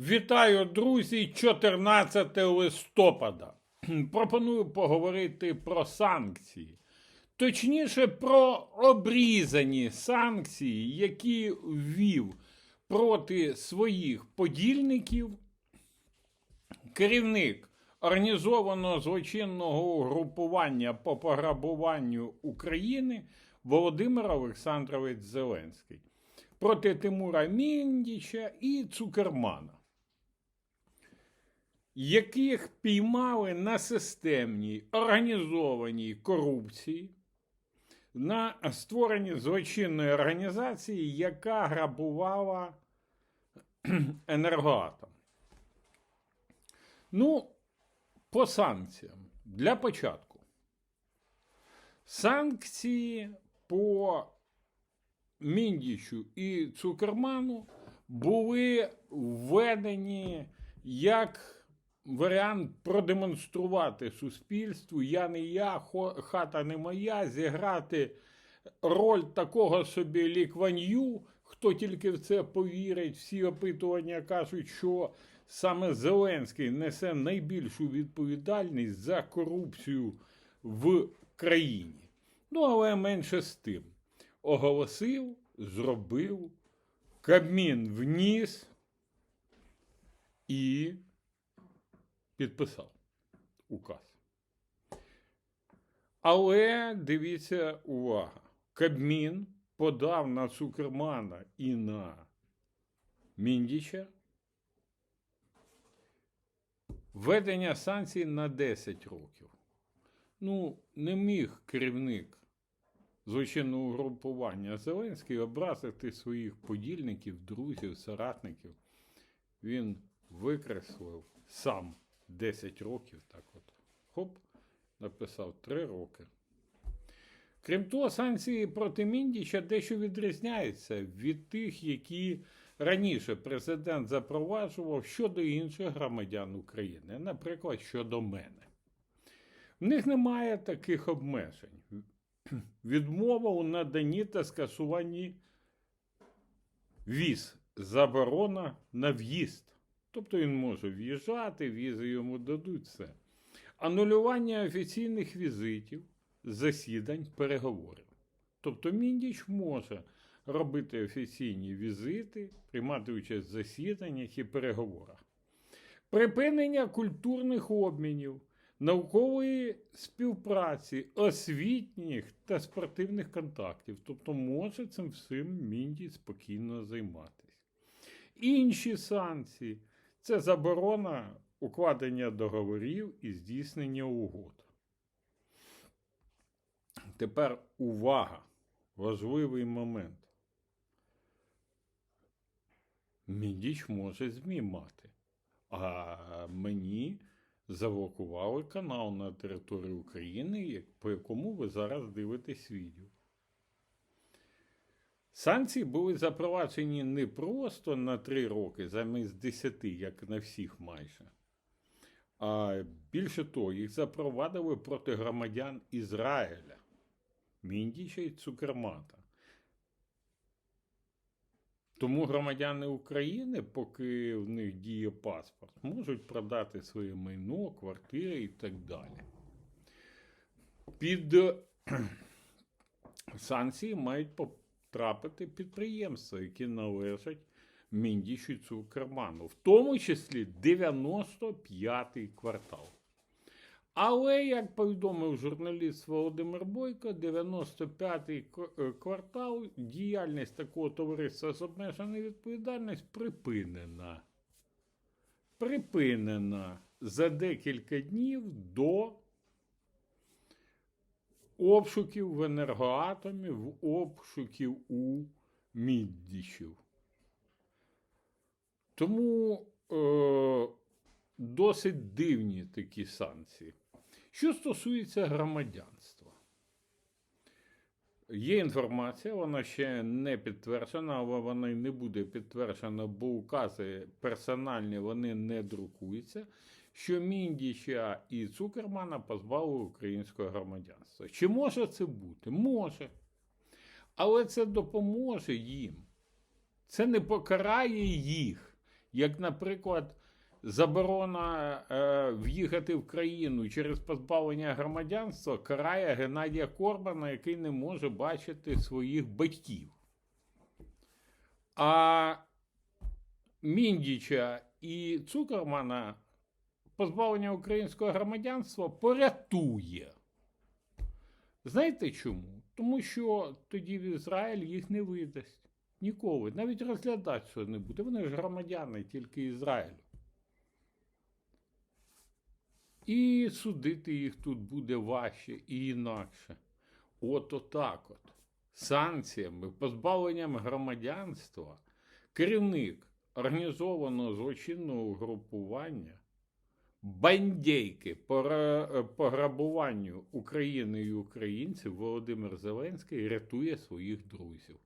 Вітаю, друзі! 14 листопада. Пропоную поговорити про санкції. Точніше, про обрізані санкції, які ввів проти своїх подільників керівник організованого злочинного угрупування по пограбуванню України Володимир Олександрович Зеленський проти Тимура Міндіча і Цукермана, яких піймали на системній організованій корупції, на створенні злочинної організації, яка грабувала енергоатом. Ну, по санкціям. Для початку. Санкції по Міндічу і Цукерману були введені як варіант продемонструвати суспільству я не я, хата не моя, зіграти роль такого собі лікванью, хто тільки в це повірить, всі опитування кажуть, що саме Зеленський несе найбільшу відповідальність за корупцію в країні. Ну, але менше з тим оголосив, зробив, Кабмін вніс і підписав указ. Але дивіться, увага, Кабмін подав на Цукермана і на Міндіча введення санкцій на 10 років. Ну, не міг керівник злочинного угрупування Зеленський образити своїх подільників, друзів, соратників. Він викреслив сам 10 років, так от, хоп, написав 3 роки. Крім того, санкції проти Міндіча дещо відрізняються від тих, які раніше президент запроваджував щодо інших громадян України, наприклад, щодо мене. В них немає таких обмежень. Відмова у наданні та скасуванні віз, заборона на в'їзд. Тобто він може в'їжджати, візи йому дадуть все. Анулювання офіційних візитів, засідань, переговорів. Тобто Міндіч може робити офіційні візити, приймати участь в засіданнях і переговорах. Припинення культурних обмінів, наукової співпраці, освітніх та спортивних контактів. Тобто може цим всім Мінді спокійно займатися. Інші санкції це заборона укладення договорів і здійснення угод. Тепер увага! Важливий момент. Мідіч може ЗМІ мати, а мені заблокували канал на території України, по якому ви зараз дивитесь відео. Санкції були запроваджені не просто на 3 роки, замість 10, як на всіх майже. А більше того, їх запровадили проти громадян Ізраїля, Міндіча і Цукермата. Тому громадяни України, поки в них діє паспорт, можуть продати своє майно, квартири і так далі. Під санкції мають потрапити підприємства, які належать Міндічу Цукерману, в тому числі 95-й квартал. Але, як повідомив журналіст Володимир Бойко, 95-й е, квартал діяльність такого товариства з обмеженою відповідальністю припинена. Припинена за декілька днів до обшуків в енергоатомі, в обшуків у Міддічів. Тому е, досить дивні такі санкції. Що стосується громадянства, є інформація, вона ще не підтверджена, але вона й не буде підтверджена, бо укази персональні вони не друкуються. Що Міндіча і Цукермана позбавили українського громадянства. Чи може це бути? Може. Але це допоможе їм. Це не покарає їх як, наприклад, заборона е, в'їхати в країну через позбавлення громадянства карає Геннадія Корбана, який не може бачити своїх батьків. А Міндіча і Цукермана позбавлення українського громадянства порятує. Знаєте чому? Тому що тоді в Ізраїль їх не видасть. Ніколи. Навіть розглядати цього не буде. Вони ж громадяни тільки Ізраїлю. І судити їх тут буде важче і інакше. От отак от. Санкціями, позбавленням громадянства, керівник організованого злочинного групування, бандейки по ра- по грабуванню України і українців Володимир Зеленський рятує своїх друзів,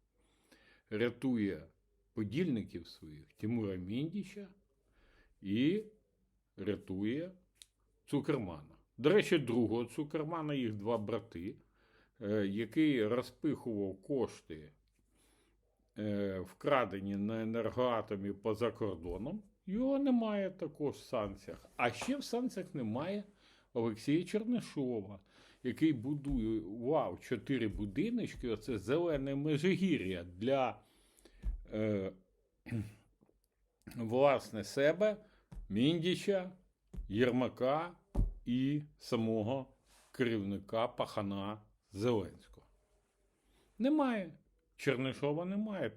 рятує подільників своїх Тимура Міндіча і рятує Цукермана. До речі, другого Цукермана, їх два брати, е, який розпихував кошти, е, вкрадені на енергоатомі поза кордоном, його немає також в санкціях. А ще в санкціях немає Олексія Чернишова, який будував чотири будиночки, оце зелене межигір'я для е, власне себе, Міндіча, Єрмака і самого керівника пахана Зеленського. Немає. Чернишова немає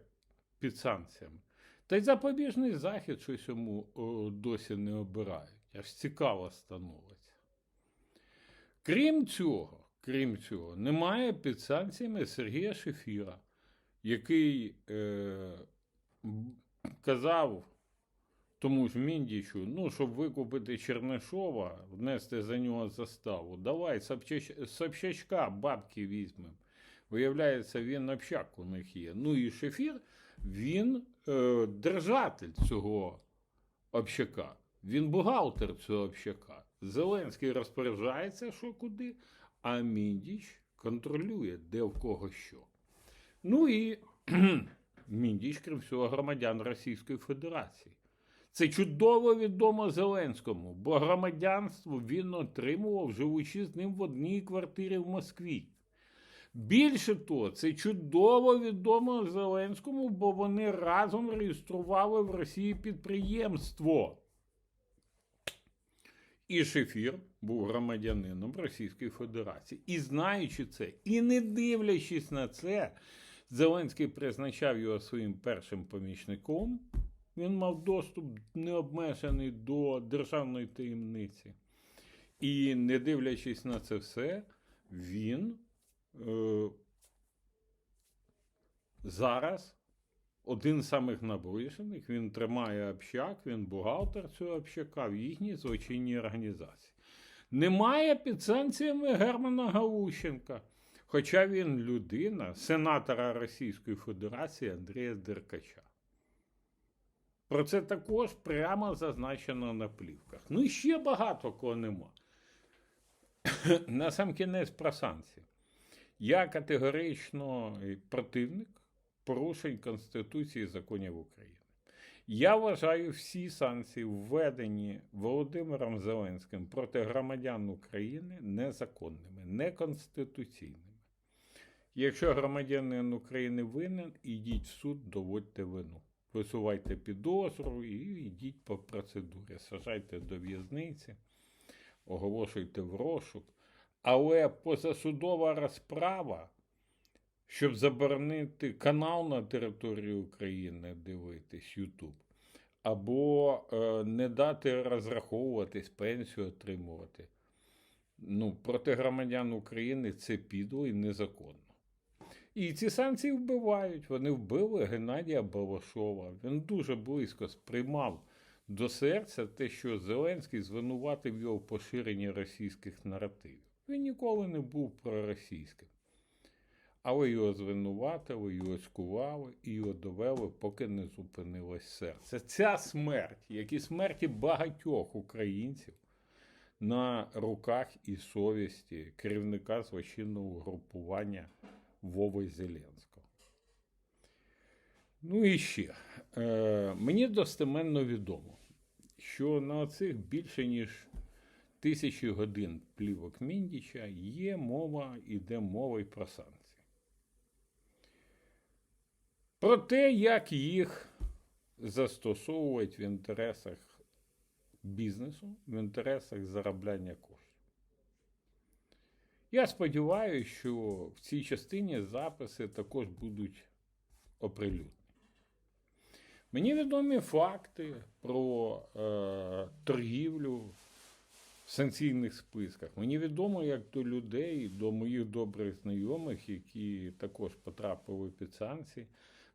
під санкціями. Та й запобіжний захід щось йому досі не обирають. Аж цікаво становиться. Крім цього, крім цього, немає під санкціями Сергія Шефіра, який е, казав тому ж Міндічу, ну, щоб викупити Чернишова, внести за нього заставу, давай Собчачка бабки візьмемо. Виявляється, він общак у них є. Ну і Шефір, він е, держатель цього общака. Він бухгалтер цього общака. Зеленський розпоряджається, що куди, а Міндіч контролює, де в кого що. Ну і Міндіч, крім всього, громадян Російської Федерації. Це чудово відомо Зеленському, бо громадянство він отримував, живучи з ним в одній квартирі в Москві. Більше того, це чудово відомо Зеленському, бо вони разом реєстрували в Росії підприємство. І Шефір був громадянином Російської Федерації. І знаючи це, і не дивлячись на це, Зеленський призначав його своїм першим помічником. Він мав доступ необмежений до державної таємниці. І не дивлячись на це все, він зараз один з самих наближених, він тримає общак, він бухгалтер цього общака в їхній злочинній організації. Немає під санкціями Германа Галущенка, хоча він людина, сенатора Російської Федерації Андрія Деркача. Про це також прямо зазначено на плівках. Ну і ще багато кого нема. На сам кінець про санкції. Я категорично противник порушень Конституції і законів України. Я вважаю всі санкції, введені Володимиром Зеленським проти громадян України, незаконними, неконституційними. Якщо громадянин України винен, ідіть в суд, доводьте вину. Висувайте підозру і йдіть по процедурі. Сажайте до в'язниці, оголошуйте в розшук. Але позасудова розправа, щоб заборонити канал на території України дивитись YouTube, або е, не дати розраховуватись, пенсію отримувати. Ну, проти громадян України це підло і незаконно. І ці санкції вбивають. Вони вбили Геннадія Балашова. Він дуже близько сприймав до серця те, що Зеленський звинуватив його в поширенні російських наративів. Він ніколи не був проросійським. Але його звинуватили, його скували і його довели, поки не зупинилось серце. Ця смерть, як і смерті багатьох українців на руках і совісті керівника злочинного групування Вови Зеленського. Ну і ще. Е, мені достеменно відомо, що на цих більше ніж тисячі годин плівок Міндіча є мова, іде мова і про санкції. Про те, як їх застосовують в інтересах бізнесу, в інтересах заробляння коштів. Я сподіваюся, що в цій частині записи також будуть оприлюднені. Мені відомі факти про е, торгівлю в санкційних списках. Мені відомо, як до людей, до моїх добрих знайомих, які також потрапили під санкції,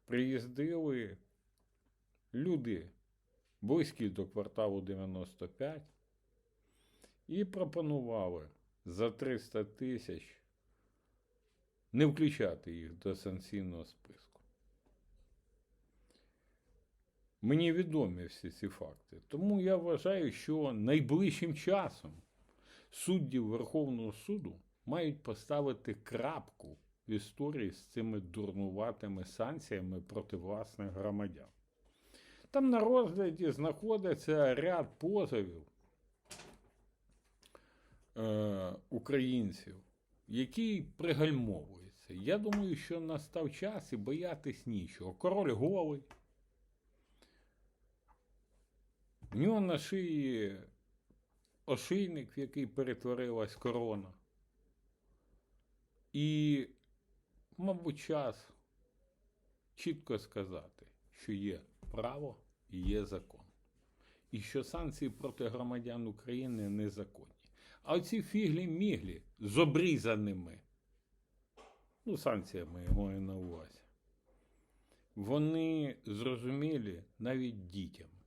приїздили люди, близькі до кварталу 95, і пропонували за 300 тисяч не включати їх до санкційного списку. Мені відомі всі ці факти. Тому я вважаю, що найближчим часом судді Верховного суду мають поставити крапку в історії з цими дурнуватими санкціями проти власних громадян. Там на розгляді знаходиться ряд позовів е, українців, які пригальмовуються. Я думаю, що настав час і боятись нічого. Король голий. В нього на шиї ошийник, в який перетворилась корона. І, мабуть, час чітко сказати, що є право і є закон. І що санкції проти громадян України незаконні. А оці фіглі-міглі з обрізаними, ну, санкціями я маю на увазі, вони зрозумілі навіть дітям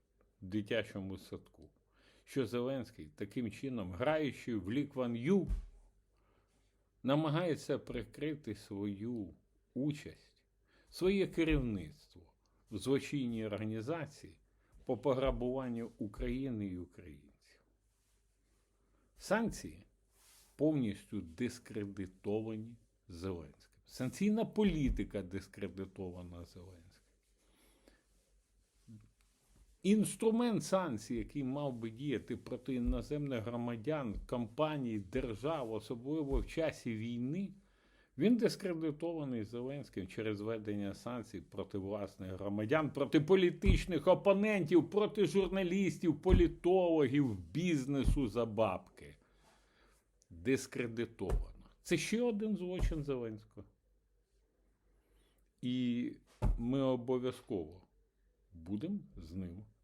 дитячому садку, що Зеленський таким чином, граючи в Лікван Ю, намагається прикрити свою участь, своє керівництво в злочинній організації по пограбуванню України і українців. Санкції повністю дискредитовані Зеленським. Санкційна політика дискредитована Зеленським. Інструмент санкцій, який мав би діяти проти іноземних громадян, компаній, держав, особливо в часі війни, він дискредитований Зеленським через введення санкцій проти власних громадян, проти політичних опонентів, проти журналістів, політологів, бізнесу за бабки. Дискредитовано. Це ще один злочин Зеленського. І ми обов'язково будемо з ним